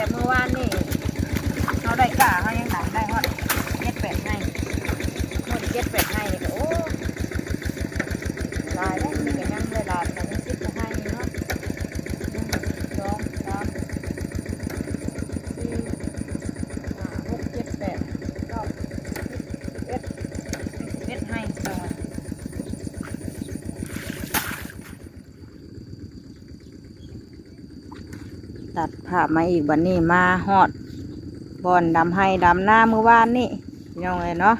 แต่เมื่อวานนี่เขาได้กล้าเขายังหนังได้ฮอดเจ็ดแปดให้หมดเจ็ดแปดให้นี่ก็โอ้ลายแล้วนี่ก็ยังได้ลายแต่ยังสิบกว่าให้เนาะหนึ่งสองสามสี่ห้าหกเจ็ดแปดเก้าสิบสิบเอ็ดสิบเอ็ดให้สอง ตัด ภาพมาอีกวันนี้มาฮอดบอนดำให้ดำหน้าเมื่อวานนี่พี่น้องเลยเนาะ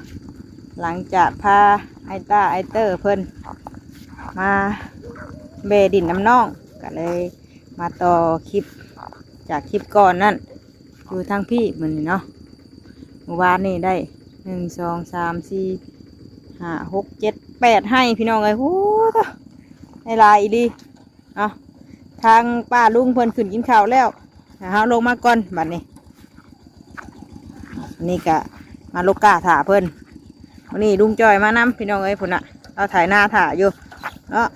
หลังจากพาไอต้าไอเตอร์เพิ่นมาเบดินน้ำน่องก็เลยมาต่อคลิปจากคลิปก่อนนั่นอยู่ทางพี่เหมือนเนาะเมื่อวานนี่ได้หนึ่งสองสามสี่ห้าหกเจ็ดแปดให้พี่น้องเลยโอ้ตะไลายดีเนาะทางป้าลุงเพิ่นขึ้นกินข้าวแล้ว เฮาลงมาก่อนบัดนี้ นี่กะมาลูกกาถ่าเพิ่นวันนี้ลุงจอยมานำพี่น้องเอ้ยพุ่นอะเราถ่ายหน้าถ่าอยู่เนาะ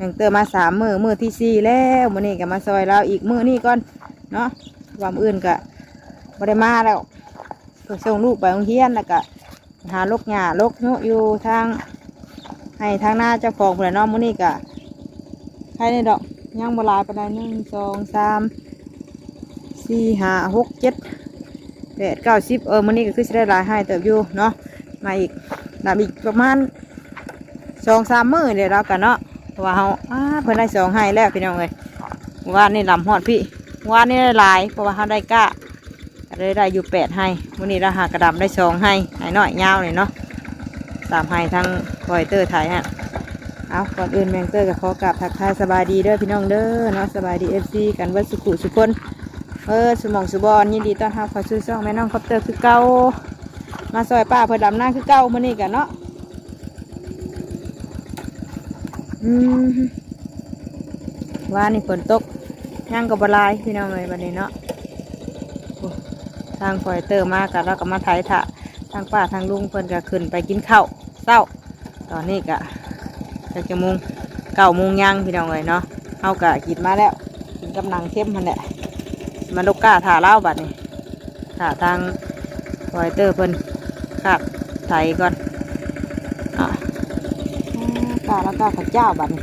ยังเติมมาสามมือมือที่สี่แล้วมื้อนี้ก็มาซอยเราอีกมือนี่ก่อนเนาะวามอื่นกะบ่ได้มาแล้วเพื่อส่งลูกไปโรงเรียนแล้วก็หาลกหญ้าลกยุอยู่ทางให้ทางหน้าเจ้าของเพื่อนเนาะมื้อนี้กะใครในดอกยังบหลายปานใดหนึ่งสองสาม สี่ห้าหกเจ็ดแปดเก้าสิบเออมันนี้ก็คือจะได้หลายให้เติบอยู่เนาะมาอีกนับอีกประมาณสองสามมือเดี๋ยวเรากันเนาะเพราะว่าเขาอ้าเพิ่นได้สองให้แล้วพี่น้องเลยเมื่อวานนี่ลำฮอดพี่เมื่อวานนี่ได้หลายเพราะว่าเขาได้กล้าก็เลยได้อยู่แปดให้วันนี้เราหากระดำได้สองให้ให้น้อยยาวเลยเนาะสามให้ทั้งคอยเตอร์ไทยฮะเอาก่อนอื่นแมงเตอร์กับขอกราบทักทายสบายดีเด้อพี่น้องเด้อเนาะสบายดีเอฟซีกันวัดสุขุสุคน เออสมองสุบอนยินดีต้อนรับเข้าสู่ช่องแม่น้องคอปเตอร์คือเก่ามาซอยป้าเพื่อดำหน้าคือเก่ามื่อนี้กันเนาะอืมว่านี่ฝนตกย่างกับบลายพี่น้องเลยวันนี้เนาะทางคอยเตอร์มากันแล้วก็มาไถถะทางป้าทางลุงเพิ่นก็ขึ้นไปกินข้าวเศร้า ตอนนี้ก็จะจะมุงเก้าโมงยังพี่น้องเลยเนาะเอากะกินมาแล้วกินกำลังเข้มมันแหละ มาลูกก้าถ่าเล่าบัดนี่ถ่าทางไวเตอร์เพิ่นขับไถก่อนอะกาแล้วก็ข้าวเจ้าบัดนี่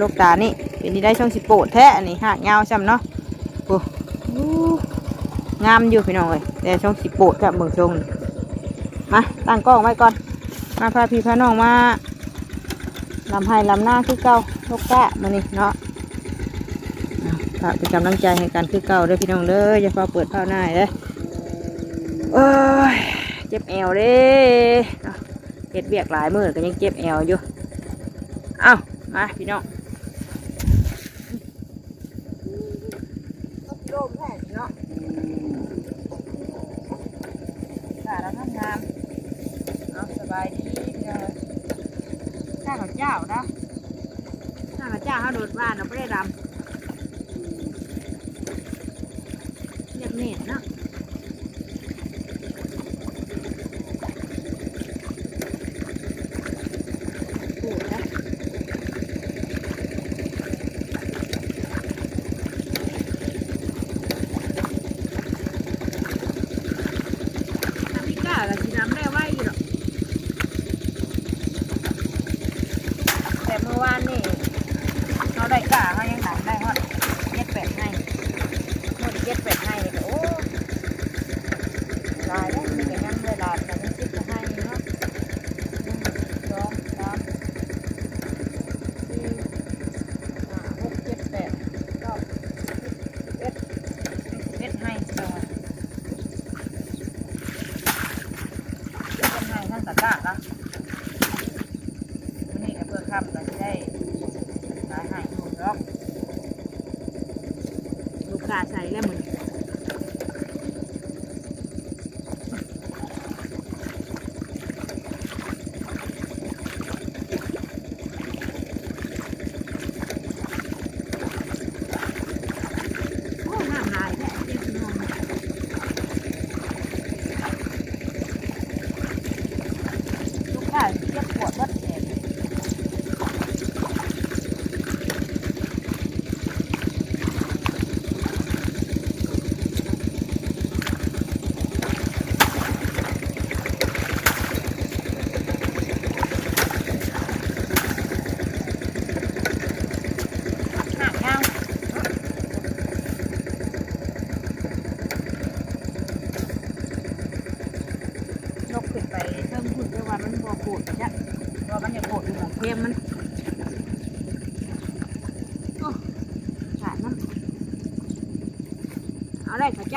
ลูกตานี่เป็นนี่ได้ช่องสิโปดแท้อันนี้หากเงาซ้ำเนาะโอ้งามอยู่พี่น้องเลยแต่ช่องสิโปดกับเบิ่งชงมาตั้งกล้องไว้ก่อนมาพาพี่พาน้องมาลำให้ลำหน้าคือเก่าลูกกะมานี่เนาะ่ะเป็นกำลังใจให้กันคือเก่าเด้อพี่น้องเด้ออย่าฟ้าเปิดผ้าหน้าเด้อโอ้ยเจ็บแอวเด้เห็ดเบียกหลายมือก็ยังเจ็บแอวอยู่เอ้ามาพี่น้องโล่งแท้เนาะค่ะแล้วทำงานเอาสบายดีพี่น้องข้าพเจ้านะข้าพเจ้าเขาโดดบ้านเราไม่ได้ดำเรียกเน็ตเนาะโอ้ยนะถ้าพี่กล้าก็สิดำได้ไวอยู่หรอก แต่เมื่อวานนี่เขาได้กล้าเขายังหนังได้ฮอดเจ็ดแปดให้หมดเจ็ดแปดให้นี่ก็โอ้ ลายแล้วนี่ก็ยังได้ลายแต่ยังสิบกว่าให้เนาะหนึ่งสองสามสี่ห้าหกเจ็ดแปดเก้าสิบสิบเอ็ดสิบเอ็ดให้จังหวะเจ็ดให้ทั้งตะกร้าละ วันนี้ก็เพื่อค่ำเราจะได้ขายให้ลูกเนาะลูกค้าใส่แล้วมึงโอ้น้ำลายแท้เจ็บนมลูกค้าเจ็บปวดวัดแขน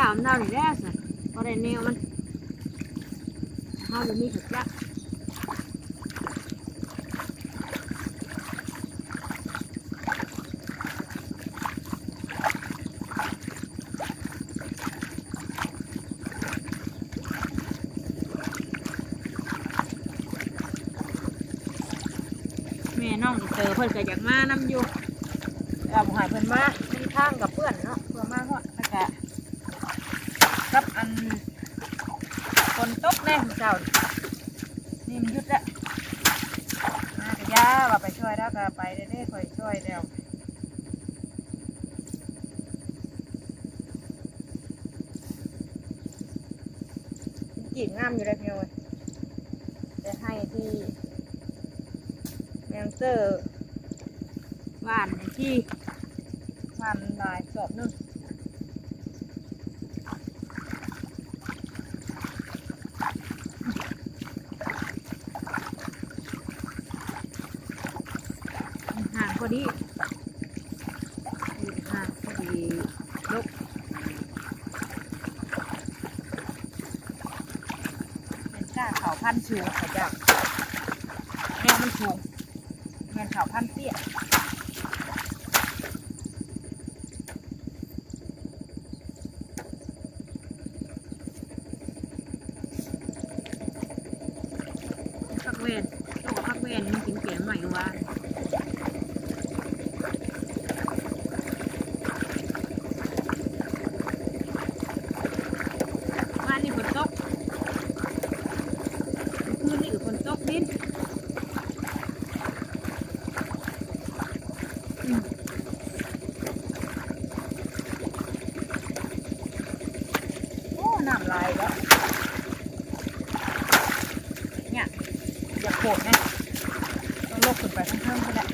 อะไรข้าวเจ้ามันเน่าหนึ่งแล้สิพอได้แนวมันเฮาจะมีข้าวเจ้าแม่น้องเตอเพิ่อนก็อยากมานำอยู่เราบ่ใหายเพิ่อนมามีทางกับเพื่อนเนาะเพื่อมาฮอดแล้วก็กับอันฝนตกแน่ของเจ้านี่มันหยุดแล้วมากะยาว่าไปช่วยแล้วก็ไปเด้ๆคอยช่วยแล้วจีบงามอยู่แล้วพี่โอ้ยแต่ให้ที่แมงเตอร์หวานที่หวานหลายส อบนึงห่างพอดีห่างพอดีลกเป็นกล้าเขาพันธุ์สูงเขาจะแนวมันสูงแมนเขาพันธุ์เตี้ยพักเวนต้องบอกพักเวนมันกินเกลียมใหม่ว่า บ้านนี่ฝนตกคืนนี่ฝนตกดินอืมโอ้น้ำลายแล้วเนี่ยอย่าโกรธนะต้องลกขึ้นไปข้างๆก็ได้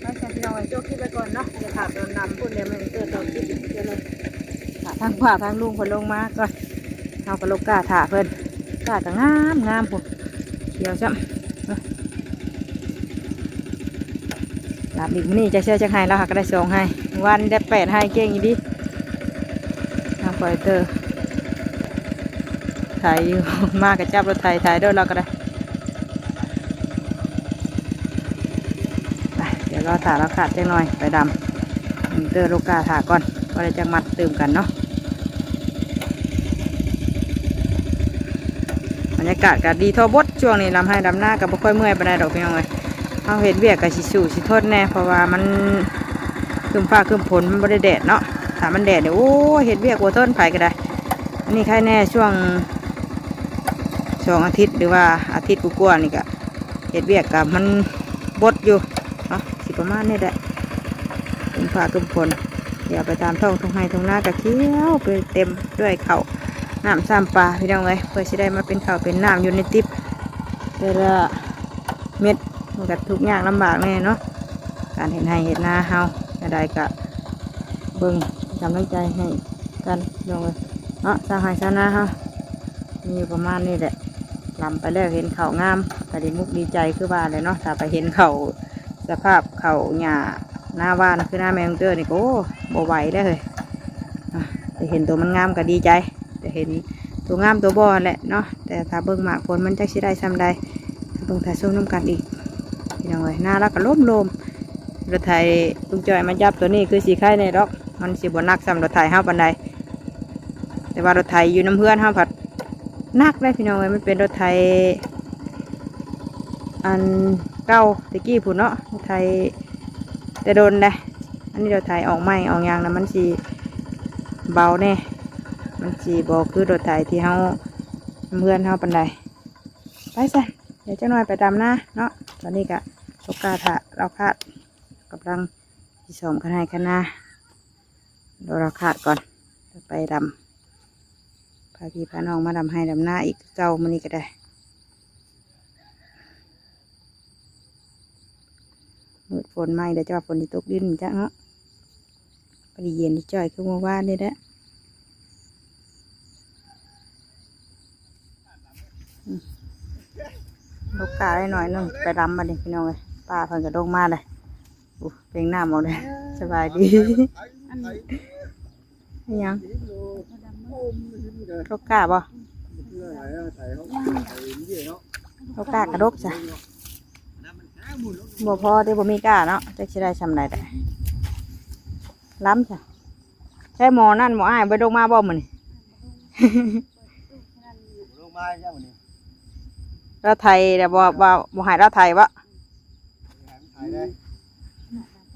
ไม่ใช่พี่น้องไอ้โจ้คิดไปก่อนเนาะเดี๋ยวขาดโดนนำพูดเดี๋ยวมันเกิดเราคิดอีกเดี๋ยวเลยขาทางข วาทางลุงคนลงมาก่อนเอากระโลกกาถาเพิ่นกาก็งามงามผมเดี๋ยวจ้ำลาบอีกนี่จะเชื่อจะให้แล้วค่ะก็ได้สองให้ วันได้แปดให้เก่งอยู่ดิทาปล่อยเตอร์ถ่ายอยู่มากกับจับรถไถถ่ายด้วยเราก็ได้เดี๋ยวเราถ่ายเราขาดจังหน่อยไปดำเตอร์ลูกกาถ่าก่อนก็ได้จังมัดเติมกันเนาะ รยากาศก็ดีทอบดช่วงนี้ลำให้ดำหน้ากับบ่ค่อยเมื่อยปานใดดอกพี่น้องเลยเอาเห็ดเวียกกับสิสู่สิทนแน่เพราะว่ามันคืมฟ้าคืมฝนมันไม่ได้แดดเนาะถ้ามันแดดเนี่ยโอ้เห็ดเวียกัวต้นไผ่ก็ได้ นี่ใครแน่ช่วงสองอาทิตย์หรือว่าอาทิตย์กว่าๆนี่ก็เห็ดเวียกกับมันบดอยู่เนาะสิประมาณนี้แหละคืมฟ้าคืมฝนเดี๋ยวไปตามท้องทุ่งไห้ทุ่งนากับเขียวไปเต็มด้วยเขาว น้ำซ้ำปลาพี่น้องเลยเพื่อจะได้มาเป็นข้าวเป็นน้ำอยู่ในติ๊บแต่ละเม็ดมันก็ทุกข์ยากลำบากแน่เนาะการเห็นให้เห็นหน้าเฮาอะไรก็เบิ่งกำลังใจให้กันลงเลยเนาะสร้างให้ชาวนาเฮามีอยู่ประมาณนี้แหละลำไปแล้วเห็นเขางามก็ดีมุกดีใจคือว่าเลยเนาะถ้าไปเห็นเขาสภาพเขาหญ้าหน้าว่านคือหน้าแมงเตอร์นี่ก็โอ้บ่ไหวแล้เลยอะแต่เห็นตัวมันงามก็ดีใจ เห็นตัวงามตัวบอแหละเนาะแต่ถ้าเบิ่งหมากผลมันจะสิได้ซ้ำใดถ้าเบิ่งถ่ายส้มน้ำกันอีกพี่น้องเอ้ยน้ารักก็ล้มโลมรถไถลุงจอยมาจับตัวนี้คือสีไข่ในดอก มันสีบนักสำรถไถห้าปันใดแต่ว่ารถไถอยู่น้ำเพื่อนห้าผัดนักได้พี่น้องเอ้ยมันเป็นรถไถอันเก่าตะกี้ผุนเนาะรถไถแต่โดนเลยอันนี้รถไถออกใหม่ออกยางแล้วมันสีเบาแน่ มันสีบอคือรถไถที่เฮาเพื่อนเฮาปันใดไปซะเดี๋ยวเจ้าหน่อยไปดำหน้าเนาะตอนนี้ก็โอกาสเราคาดกำลังที่สมกันให้กันนะเราเราคาดก่อนไปดำพาพี่พาน้องมาดำให้ดำหน้าอีกเก้ามันนี้ก็ได้มืดฝนไหมเดี๋ยวจะว่าฝนที่ตกดินจ้ะเนาะพอดีเย็นที่จ่อยคือเมื่อวานนี่แหละ ลูกกาได้หน่อยหนึงไปรำมาดิพี่น้องเลยป้าเพิ่นก็ลงมาเลยอู้เพลงหน้าหมดเลยสบายดีอันยังลูกกาบ่เพื่ออะลูกกากระดกจ้ะบ่พอเด้บ่มีกาเนาะจะสิได้ชำไรได้ล้ำจ้ะใช่หมอนั่นหมออ้ายไปลงมาบ่มื้อนี่ลงมาจ้าวันนี้ เราไทยแต่บ่บ่บ่ใหายเราไทยวะถ่ายได้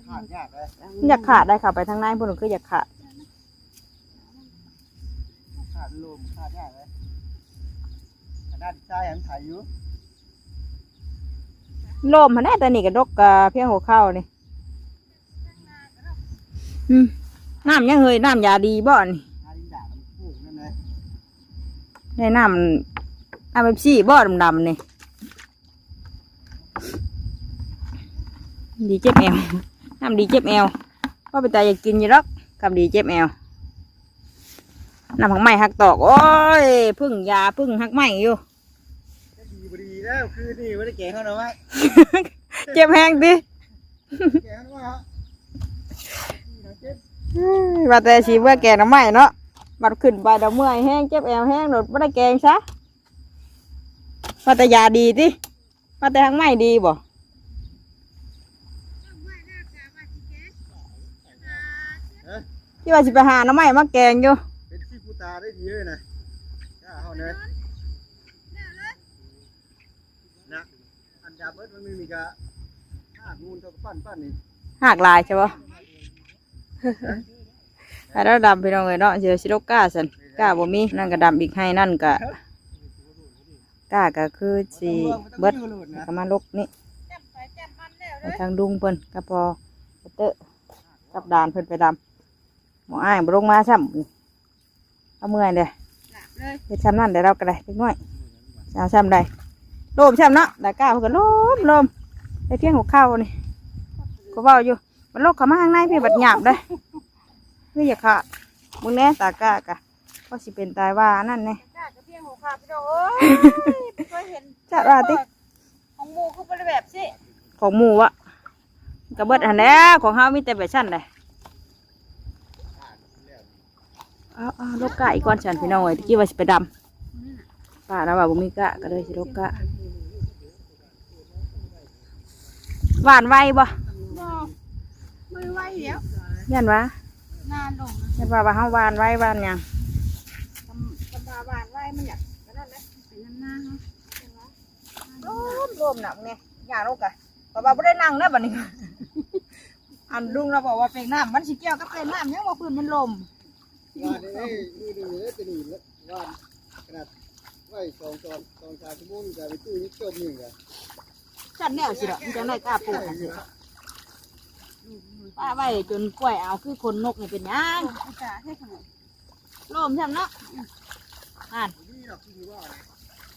ขาดยากเลยมันอยากขาดได้ค่ะไปทางในพุ่นคืออยากขาดขาดลมขาดยากเลยขนาดใจหันถ่ายอยู่ลมมันแน่แต่นี่ก็ดกกะเพียงหัวเข้านี่อืมน้ำยังเฮยน้ำยาดีบ่นี่หาดินด่ามันปลูกนั่นเลยได้น้ำ น้ำเบบซี่บ่ดำๆนี่ดีเจ็บแอวน้ำดีเจ็บแอวว่าไปตายอยากกินอยู่หรอกกับดีเจ็บแอวน้ำหักไม้หักตอกโอ้ยพึ่งยาพึ่งหักไม้อยู่ก็ดีบดีแล้วคือนี่ไม่ได้แกงเขาหน่อยไหมเจ็บแห้งดิแกงเขาหน่อยฮะเจ็บเอ้ยว่าแต่ชีเมื่อแกงน้ำไม้เนาะบัดขึ้นไปเดาเมื่อยแห้งเจ็บแอวแห้งโดดไม่ได้แกงซะ ว่าแต่ยาดีดิว่าแต่หักไม้ดีบ่ที่ว่าสิไปหาน้ำไม้มาแกงอยู่ เป็นที่ผู้ตาได้ดีเลยนะจ้าเขาเนี่ยนะอันยาเบิดมันไม่มีกะขาดมูลเท่ากับปั้นปั้นนี่หักลายใช่ปะแต่เราดำไปน้องเลยเนาะเจอชิโรก้าสันก้าบ่มีนั่นก็ดำอีกให้นั่นก็ ก้าก็คือสีเบิดแล้วก็มาลกนี่ไปทางดุงเพิ่นก็พอไปเตอะกับดานเพิ่นไปดำหมออ้ายบ่ลงมาซ้ำเอาเมื่อยเลยเฮ็ดซ้ำนั่นเดี๋ยวเราก็ได้เล็กน้อยเอาซ้ำได้โลมซ้ำเนาะแต่ก้าเพิ่นก็โลมโลมไปเที่ยงหัวข้าวนี่ก็เว้าอยู่มันลกเข้ามาข้างในพี่บัดหยาบได้คืออย่าขาดมึงแน่ตากล้ากะก็สิเป็นตายว่านั่นแน่ จ้าจะเพียงหัวขาดพี่น้องเอ้ยเคยเห็นจัดว่าติ ของหมูเขาเป็นแบบสิของหมูวะกระเบิดหันแหล้วของเฮามีแต่แบบชั้นเลยเอาเอาลูกกะอีกก้อนฉันพี่น้องเอ้ยตะกี้ว่าสิไปดำป้าแล้วว่าบ่มีกะก็เลยสิลูกกะหวานไวบ่บ่มือไว้เดี๋ยวยันวะนานลงยันว่าว่าเฮาหวานไวหวานหยัง กำกำบาบานไว้ มันอยากก็นั่นแหละเป็นน้ำหน้าเนาะรวมรวมหนักเนี่ยย่าลูกกะป้าบ่ได้นั่งนะบัดนี้ อันลุงเราบอกว่าเป็นน้ำมันสิเกี่ยวกับเป็นน้ำยังว่าพื้นมันลมว่านี่นี่นี่นี่จะหนีแล้วว่าขนาดไหวสองตอนสองชาชั่วโมงจะไปตู้นี้จมหนึ่งอะจัดแนวสิดอกมันจังได้กล้าปลูกกันสิป้าไหวจนกล้วยเอาคือคนนกนี่เป็นยังอุตส่าห์ให้ขนมลมใช่ไหมเนาะ อ่าน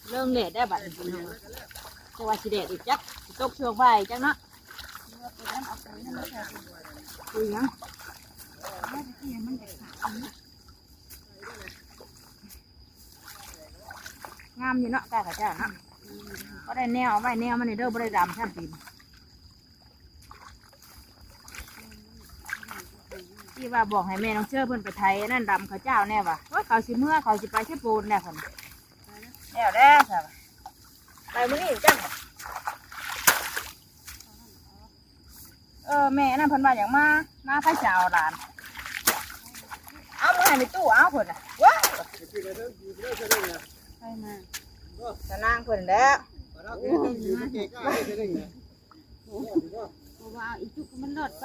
เรื่องเด็ดได้บัดนี้พี่น้องจะว่าสิเด็ดอีกจักสิตกช่วงไฟจังเนาะคือหยังงามอยู่เนาะกล้าขาจ้าเนาะก็ได้แนวไว้แนวมันเด้อบ่ได้ดำช่ปีน ที่ว่าบอกให้แม่น้องเชื่อเพิ่นไปไทยนั่นดำเขาเจ้าแน่ว่ะว่าเขาสิเมื่อเขาสิไปเชฟปูนแน่คนแน่วแน่ใช่ปะไปมื้อนี้จังบ่เออแม่นั่นเพิ่นว่าอย่างมามาพระเจ้าหลาน เอามาให้ในตู้เอาเพิ่นน่ะว้าคือเราต้องอยู่เรื่องจะได้ไงไปมาจะนางเพิ่นแล้วเราต้องอยู่เก่งก็ได้ได้ไงเพราะว่าอีจุกมันหลดไป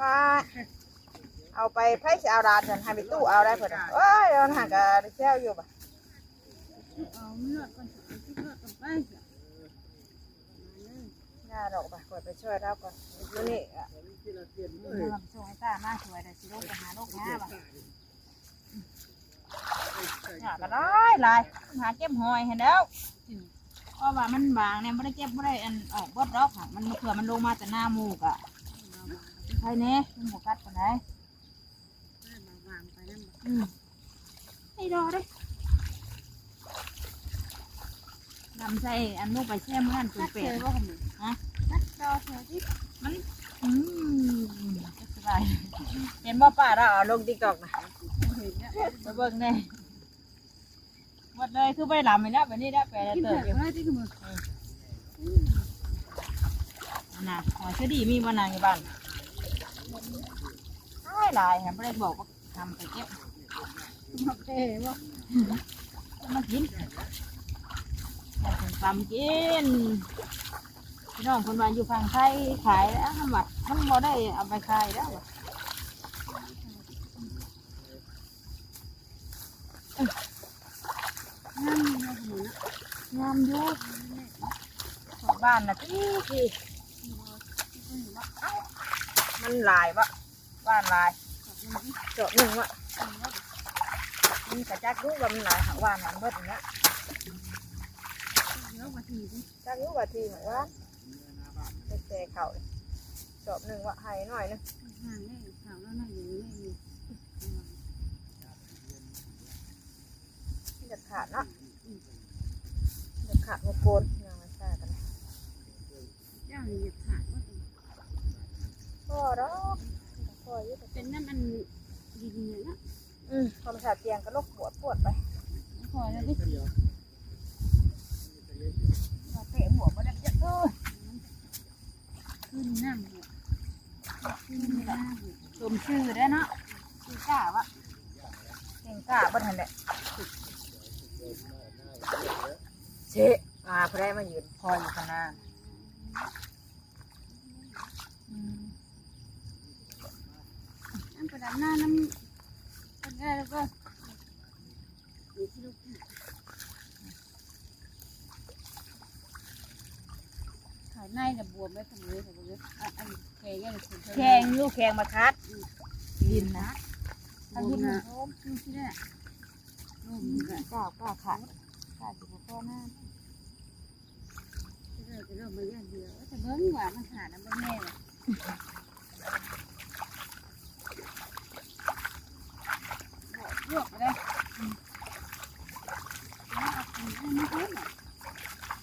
มา เอาไปไผสิเอาหลานเพิ่นให้ในตู้เอาได้เพิ่นน่ะโอ้ยมันห่างกับแซวอยู่บ่เอามันหลดก่อนอีจุกหลดก่อนไปย่าดอกบ่กดไปช่วยเราก่อนมื้อนี้อะเราไปส่งให้ตามาช่วยแต่สิลงไปหาโรคหน้าบ่ย่าก็ได้หลายหาเก็บหอยให้แล้วเพราะว่ามันบางเนี่ยบ่ได้เก็บบ่ได้อันออกเบิดดอกค่ะมันเผื่อมันลงมาแต่หน้าหมูกอะใครแน่มันบ่กัดปานใดวาง ไปนั่นอืมไอ้ดอเด้ำใส่อันนู้นไปแช่เมื่อนตัวเป็ดว่าผมฮะนักจอเธอที่มันอืมจะสบายเห็นบ่ป้าเราเอาลง TikTok นะเห็นเนี่ยมาเบิ่งแน่หมดเลยคือใบลำไปแล้วแบบนี้ได้ไปแล้วกินเติเถบอะอยู่ก็ได้ที่มืออันน่ะหอยเชอดีมีบ่นางอยู่บ้านหลายหลายแฮมบ่ได้บอกว่าทำไปเก็บ มาเป้ว่าเอามากินเอาถึงตำกินพี่น้องคนว่าอยู่ฝั่งไทยขายแล้วทำบัดมันบ่ได้เอาไปขายแล้วว่ะนั่งมาหนูงามอยู่ของบ้านน่ะที่ที่มันหลายวะบ้านหลายเจาะหนึ่งวะ มันกระจักรู้ว่ามันหลายหางว่านหางเบิดอย่างเงี้ยแล้วมาทีจักรู้ว่าทีเหางว่านแต่เข่าจาะหนึ่งวะให้หน่อยนึงจะขาดเนาะจะขาดโมโกนยังไม่ใช่กันย่างนี่ขาดว่าพ่อดอกพ่ออยุ่งเป็นน้ำอันดีๆนะ อืมพอมาสาดเตียงก็ลกปวดปวดไปพอแล้วดิมาเตะหัวมาได้เยอะเออขึ้นน้ำหัวขึ้นน้ำหัวชมชื่อได้เนาะชื่อกล้าวะเก่งกล้าบ่ทันแหละเชะมาพอได้มายืนคอยอยู่ข้างหน้าอืมน้ำประดับหน้าน้ำ ก็ได้แล้วก็ขายในแต่บวมไม่ทำเลยแต่บวมอันแข็งยังแข่งอยู่แข่งมาคัดดินนะทางที่มันโอ้มที่นี่ลมแบบก้าวก้าวขาดขาดอยู่พ่อหน้าที่เราจะเริ่มมาอย่างเดียวแต่เบิ้งว่ามันขาดน้ำเบิ้งแน่เลยลวกอะไรไม่ไม่ค่อยหรอก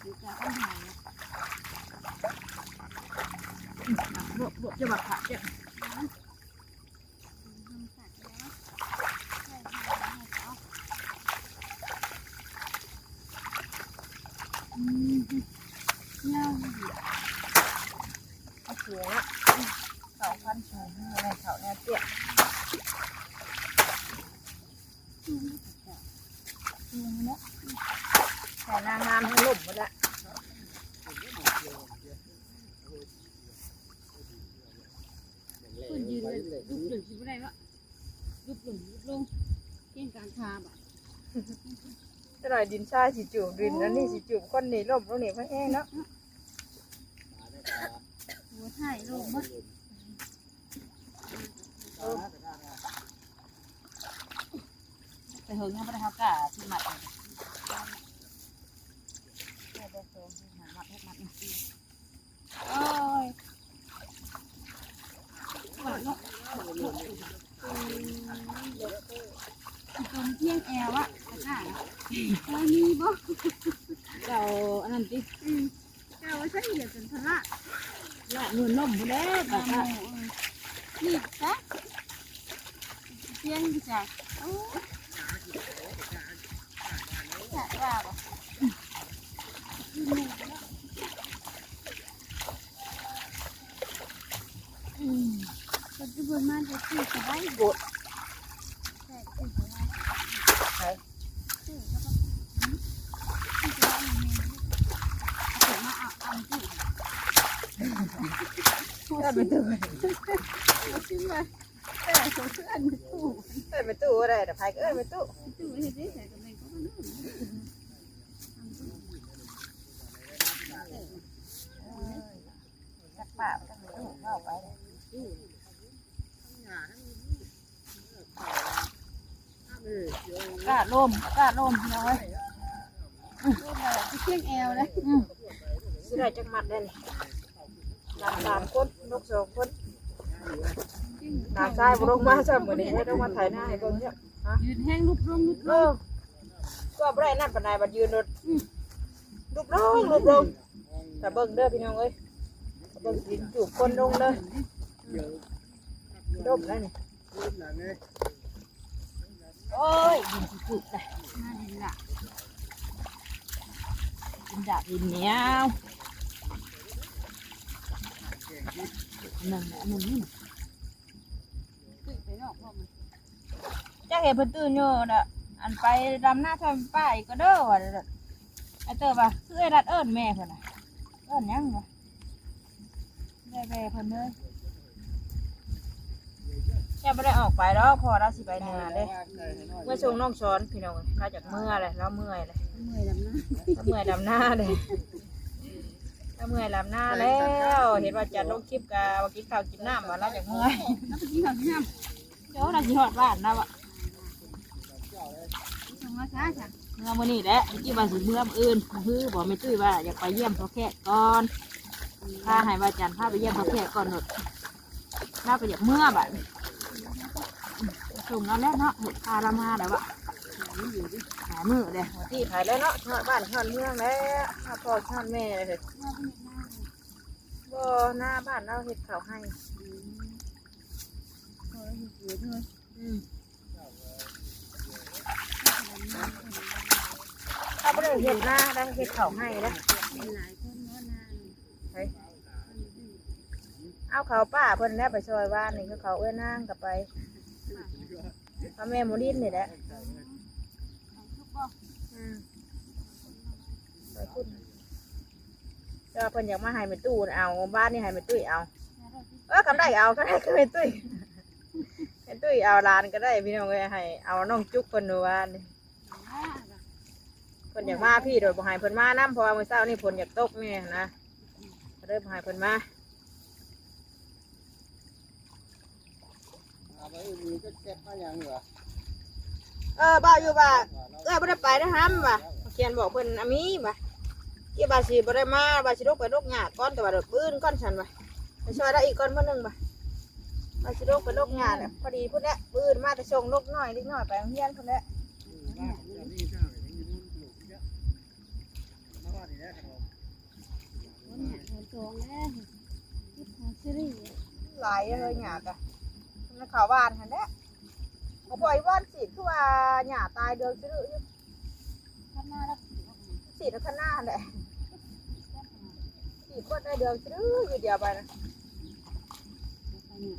ดีจ้าต้องหาย บวกบวกจะมาขาดเนี่ยเอาเสือเนี่ยสองพันสองในเขาเนี่ยเตี้ยแต่นางงามทั้งหลุ่มหมดละ คุณ ยืนเลยยุบหนึ่งคิดว่าได้วะยุบหนึ่งยุบลงเที่ยงกลางคาบ่ะจะหน่อยดินชาสิจูบดินแล้วนี่สิจูบคนนี่ล่มตรงนี้พระแห้งเนาะหัวถ่ายลงบ่แต่เฮงยังไม่ได้เขากล้าที่ใหม่เลยโอ้ย บ่เนาะ ตรงเที่ยงแอลอะตะกร้าเนาะเคยมีบ่เราอันนั้นติเจ้าว่าใช่เดี๋ยวเป็นพระละเงินล่มบ่ได้ตาแบบโมว่านี่จ้ะเที่ยงดีจ้ะโอ้อยากว่าบ่อืมปัจจุบันมาจะซื้อสบาย บด ใช่ซื้อสบาย ใช่ ซื้อแล้วก็อืมซื้อสบายมันเองเดี๋ยวมาเอาเอาที่ ได้ไปตู้ เอาซื้อมาแต่ของเพื่อนตู้ ได้ไปตู้อะไรแต่ไผก็เอ้ยไปตู้ ตู้เฮ็ดได้ใส่กับแม่ก็มานู่น จักป่าจักไปตู้เข้าไปกล้าล่มกล้าล่มพี่น้อยตู้แบบที่เที่ยงแอลเลยสิได้จักมัดได้นี่ลำสามคนนกสองคนน้ำทรายบ่ลงมาซ้ำมื้อนี้ให้ต้องมาไถนาให้เบิ่งเนี่ยยืนแห้งลุกลงลุกเอลองก็บ่ได้นั่นปานใดบัดยืนรถยลุกลงลุกลงแต่เบิ่งเด้อพี่น้องเอ้ยถ้าเบิ่งสินจูบคนลงเด้อเดี๋ยวดมแล้วนี่พูดหลังไง โอ้ยดินสิจุกเลยมาดินละดินดาดินเหนียวนั่นแหละนั่นนี่ตื่นไปนอกพ่อมันจ้าเห็นเพิ่นตื่นอยู่น่ะอันไปดำหน้าทำป้ายก็เด้อว่าเด้อไอ้เตอว่าคือไอ้รัดเอิ้นแม่เพิ่นน่ะเอิ้นหยังวะแม่แม่เพิ่นเด้อ แค่ไม่ได้ออกไปแล้วพอเราสิไปเหนือเด้เมื่อชงน้องช้อนพี่น้องเราจากเมื่อเลยแล้วเมื่อยเลยเมื่อยดำนะแล้วเมื่อยดำหน้าเลยแล้วเมื่อยดำหน้าแล้ว เห็นว่าจะลงคลิปกับว่ากินข้าวกินน้ำว่าเราจากเมื่อยแล้วไปกินข้าวกินน้เดี๋ยวเราสิหอดบ้านนะวะำส่งมาช้าจ้ะเมื่อมื้อนี้แหละเมื่อกี้ว่าสิเมื่อมื้ออื่นคือบอกไม่ตุ้ยว่าอยากไปเยี่ยมพ่อแค่ก่อนพาให้ว่าจันพาไปเยี่ยมพ่อแค่ก่อนหนดน่าไปอยากเมื่อบัด ส่งเราแล้วเนาะเห็ดพารามาแล้ววะหามือเลยที่ถ่ายแล้วเนาะทอดบ้านทอดเมืองแล้วทอดพ่อทอดแม่เลยเป็นหน้าบ่หน้าบ้านเราเห็ดเขาให้ถ้าไม่ได้เห็ดหน้าได้เห็ดเขาให้นะเป็นหลายคนเนาะนานเฮ้ยเอาเขาป้าเพิ่นแล้วไปซอยบ้านนี่คือเขาเอื้อนนางกลับไป พ่อแม่หมูดินนี่แหละทุกบ่อืมไปพูดเจ้าเพิ่นอยากมาให้แม่ตู้น่ะเอาบ้านนี่ให้แม่ตุ้ยเอา เออคำได้เอาก็ได้ก็แม่ตุ้ยแม่ตุ้ยเอาหลานก็ได้พี่น้องเอ้ยให้เอาน้องจุกเพิ่นดูว่านี่เพิ่นอยากมาพี่โดยบ่ให้เพิ่นมานํเพราะว่ามื้อเช้านี่ฝนอยากตกนี่นะก็เลยบ่ให้เพิ่นมา เอาไปมือก็เก็บมาอย่างเหรอเออบ่าวอยู่บ่าเออบ่ได้ไปนะฮัมบ่ะเขียนบอกเพิ่นอามีบ่ะกี่บาสิบ่ได้มาบาสิลกไปลกหญ้าก่อนแต่ว่าเดี๋ยวปืนก่อนฉันบ่ะไปช่วยได้อีกก่อนเพิ่นหนึงบ่ะบาสิลกไปลกหญ้าเนี่ยพอดีพุ่นแหละปืนมาแต่ส่งลกน้อยเล็กน้อยไปโรงเรียนพุ่นแหละว่าผมจะนี่เจ้าอย่างนี้นู่นปลูกเยอะมาว่าดีแล้วครับวันนี้วันสองแล้วคิดหาซีรีส์หลายเลยหญ้ากะ มันข้าบ้านหันแหละบ่ปล่อยว่านสิคือว่าหญ้าตายเดือนซื่ออยู่ข้างหน้าแล้วสีแล้วข้างหน้าแหละสี่คนได้เดือนซื้ออยู่เดียวไปนะไปเนี่ย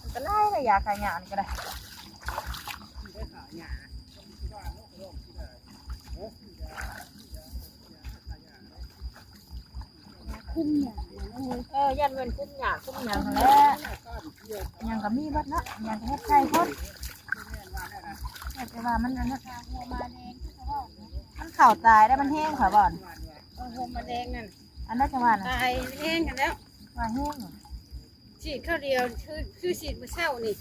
มันก็ได้เลยยาขายานี่ก็ได้ได้ขายหยาว่าโลกโลกที่ได้เออคุ้มเนี่ย เว้ยเออยันเงินคุ้มหยาคุ้มหยาหั่นแหล้วก้านเที่ยวยังก็มีบัดนะยังก็เฮ็ดไข่คนแต่ว่ามันอันนั้นหัวมาแดงเขาบอกนะมันเข่าตายได้มันแห้งค่ะบ่อนหัวมาแดงนั่นอันนั้นจะว่านะตายแห้งกันแล้วว่าแห้งฉีดข้าวเดียวคือคือฉีดมื้อเช้านี่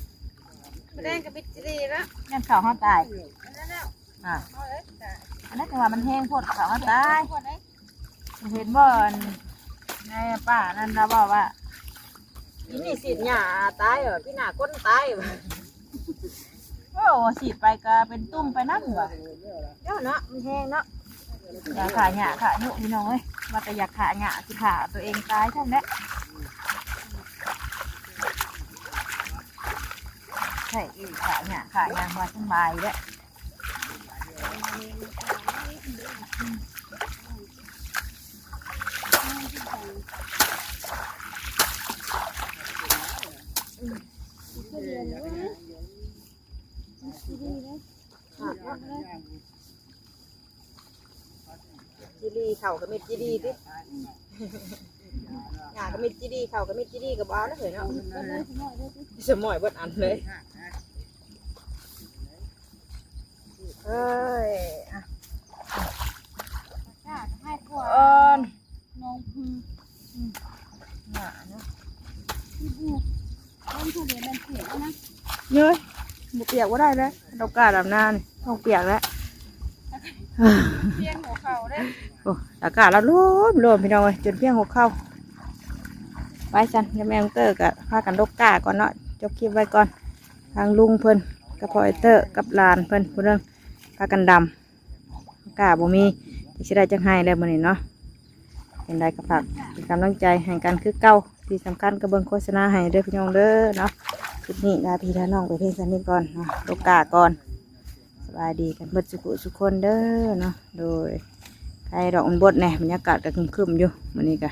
มาแดงกับบิตรีแล้วยันเข่าห้าตายอันนั้นแล้วอะเอาเลยจ้ะอันนั้นจะว่ามันแห้งโพดเข่าห้าตายขวดได้เห็นบ่อน ในป้านั่นเราบอกว่าอีนี่สีดหยาตายเหรอพี่หน้าก้นตายเหรอโอ้สีดไปก็เป็นตุ่มไปนั่นเหรอเดี๋ยวเนาะมันแห้งเนาะอยากขาหยาขาหนุพี่น้องเอ้ยว่าแต่อยากขาหยาสิขาตัวเองตายท่านแหละใช่ขาหยาขาหยามาสบายแล้ว จีดีเข่ากับเม็ดจีดีดิหยากับเม็ดจีดีเข่ากับเม็ดจีดีกับบ้าแล้วเหรอเนาะสมอยเบิดอันเลยเอ้ยอะจ้าให้ขวดเอินนองพือ หยาเนาะที่บุกต้นทุเรียนมันเปียกแล้วนะเย้ยบุเปียกว่าได้แล้วเรากาดำหน้านี่ต้องเปียกแล้วเพียงหัวเข่าได้โอ้อากาศแล้วร้อนร้อนพี่น้องเอ้ยจนเพียงหัวเข้าไปสันยาแมงเตอร์กับพากันลกกาก่อนเนาะจบคลิปไว้ก่อน ทางลุงเพิ่นกับพอไอเตอร์กับลานเพิ่นผู้เรื่องพากันดำกาบ่มีสิได้จังให้แล้วมื้อนี้เนาะ เป็นได้ก็ฝากเป็นกำลังใจให้กันคือเก้าที่สำคัญกระเบื้องโฆษณาให้เด้อพี่น้องเด้อเนาะคลิปนี้ลาพี่ลาน้องไปเพียงสันนี้ก่อนเนาะโลกาก่อนสบายดีกันเบิดสุขุสุขคนเด้อเนาะโดยใครดอกอันบดแหน่บรรยากาศก็ครึมๆอยู่วันนี้ก็